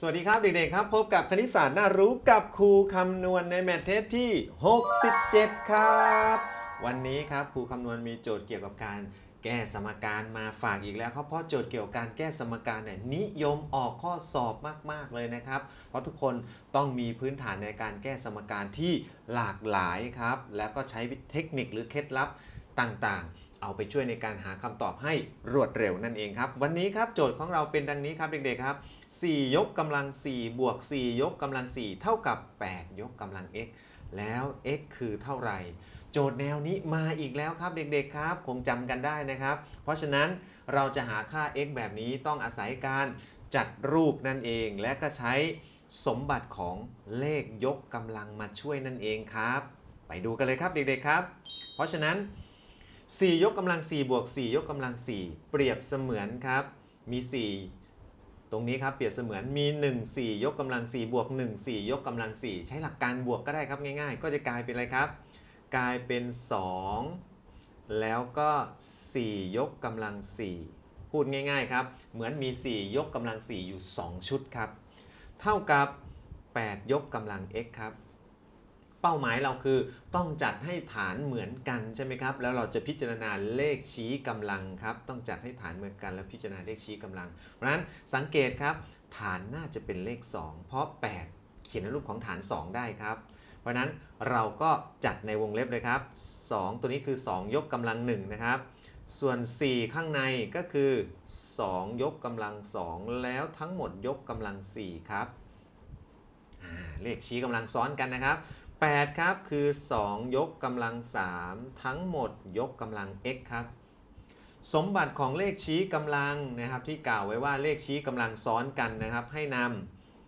สวัสดีครับเด็กๆครับ พบกับคณิตศาสตร์น่ารู้กับครูคำนวณในแมทเทสที่ 67 ครับ วันนี้ครับครูคำนวณมีโจทย์เกี่ยวกับการแก้สมการมาฝากอีกแล้วครับเพราะโจทย์เกี่ยวกับการแก้สมการเนี่ยนิยมออกข้อสอบมาก ๆ เลยนะครับ เพราะทุกคนต้องมีพื้นฐานในการแก้สมการที่หลากหลายครับ แล้วก็ใช้เทคนิคหรือเคล็ดลับต่างๆ เอาไปช่วยในการหาคำตอบให้รวดเร็วนั่นเองครับ วันนี้ครับโจทย์ของเราเป็นดังนี้ครับเด็กๆครับ 4 ยกกำลัง 4 บวก 4 ยกกำลัง 4 เท่ากับ 8 ยกกำลัง x แล้ว x คือเท่าไหร่ โจทย์แนวนี้มาอีกแล้วครับเด็กๆครับ คงจำกันได้นะครับ เพราะฉะนั้นเราจะหาค่า x แบบนี้ต้องอาศัยการจัดรูปนั่นเอง และก็ใช้สมบัติของเลขยกกำลังมาช่วยนั่นเองครับ ไปดูกันเลยครับเด็กๆครับ เพราะฉะนั้น 4 ยกกำลัง 4 บวก 4 ยกกำลัง 4 เปรียบเสมือนครับ มี 4 ตรงนี้ครับเปรียบเสมือนมี 1 4 ยกกำลัง 4 บวก 1 4 ยกกำลัง 4 ใช้หลักการบวกก็ได้ครับง่ายๆ ก็จะกลายเป็นอะไรครับ กลายเป็น 2 แล้วก็ 4 ยกกำลัง 4 พูดง่ายๆครับ เหมือนมี 4 ยกกำลัง 4 อยู่ 2 ชุดครับ เท่ากับ 8 ยกกำลัง x ครับ เป้าหมายเราคือต้องจัดให้ฐานเหมือนกันใช่ไหมครับ แล้วเราจะพิจารณาเลขชี้กำลังครับ ต้องจัดให้ฐานเหมือนกัน แล้วพิจารณาเลขชี้กำลัง เพราะฉะนั้นสังเกตครับ ฐานน่าจะเป็นเลข 2 เพราะ 8 เขียนในรูปของฐาน 2 ได้ครับ เพราะฉะนั้นเราก็จัดในวงเล็บเลยครับ 2 ตัวนี้คือ 2 ยกกำลัง1นะครับส่วน 4 ข้างในก็คือ 2 ยกกำลัง 2 แล้วทั้งหมดยกกำลัง 4 ครับ เลขชี้กำลังซ้อนกันนะครับ 8 ครับ คือ 2 ยกกำลัง 3 ทั้งหมดยกกำลัง x ครับ สมบัติของเลขชี้กำลังนะครับ ที่กล่าวไว้ว่าเลขชี้กำลังซ้อนกันนะครับ ให้น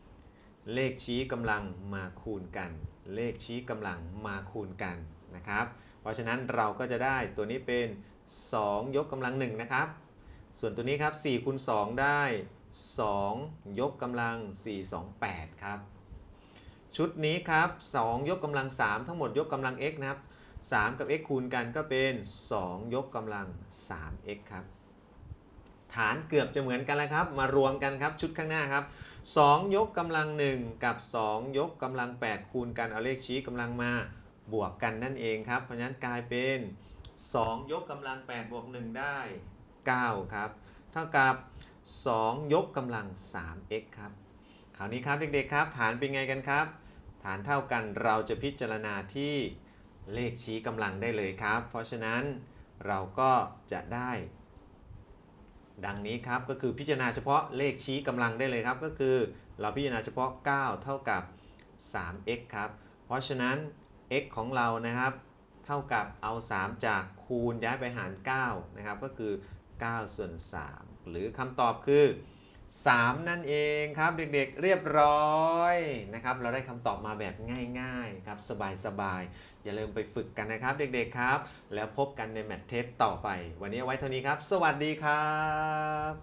ำเลขชี้กำลังมาคูณกัน เลขชี้กำลังมาคูณกันนะครับ เพราะฉะนั้นเราก็จะได้ตัวนี้เป็น 2 ยกกำลัง1นะครับ ส่วนตัวนี้ครับ4คูณ2ได้ 2 ยกกำลัง 4 2 8 ครับ ชุดนี้ครับ 2 ยกกำลัง 3 ทั้งหมดยกกำลัง x นะครับ 3 กับ x คูณกันก็เป็น 2 ยกกำลัง 3x ครับ ฐานเกือบจะเหมือนกันแล้วครับ มารวมกันครับชุดข้างหน้าครับ 2 ยกกำลัง 1 กับ 2 ยกกำลัง 8 คูณกันเอาเลขชี้กำลังมาบวกกันนั่นเองครับ เพราะฉะนั้นกลายเป็น 2 ยกกำลัง 8 บวก 1 ได้ 9 ครับ เท่ากับ 2 ยกกำลัง 3x ครับ ราวนี้ครับเด็กๆครับ ฐานเป็นไงกันครับ ฐานเท่ากันเราจะพิจารณาที่เลขชี้กำลังได้เลยครับ เพราะฉะนั้นเราก็จะได้ ดังนี้ครับก็คือพิจารณาเฉพาะเลขชี้กำลังได้เลยครับ ก็คือเราพิจารณาเฉพาะ 9 เท่ากับ 3x ครับ เพราะฉะนั้น x ของเรานะครับ เท่ากับเอา 3 จากคูณย้ายไปหาร 9 นะครับ ก็คือ 9 ส่วน 3 หรือคำตอบคือ 3 นั่นเองครับเด็กๆเรียบร้อยนะครับเราได้คำตอบมาแบบง่ายๆครับสบายๆ อย่าลืมไปฝึกกันนะครับเด็กๆครับ แล้วพบกันในแมทเทสต่อไป วันนี้เอาไว้เท่านี้ครับ สวัสดีครับ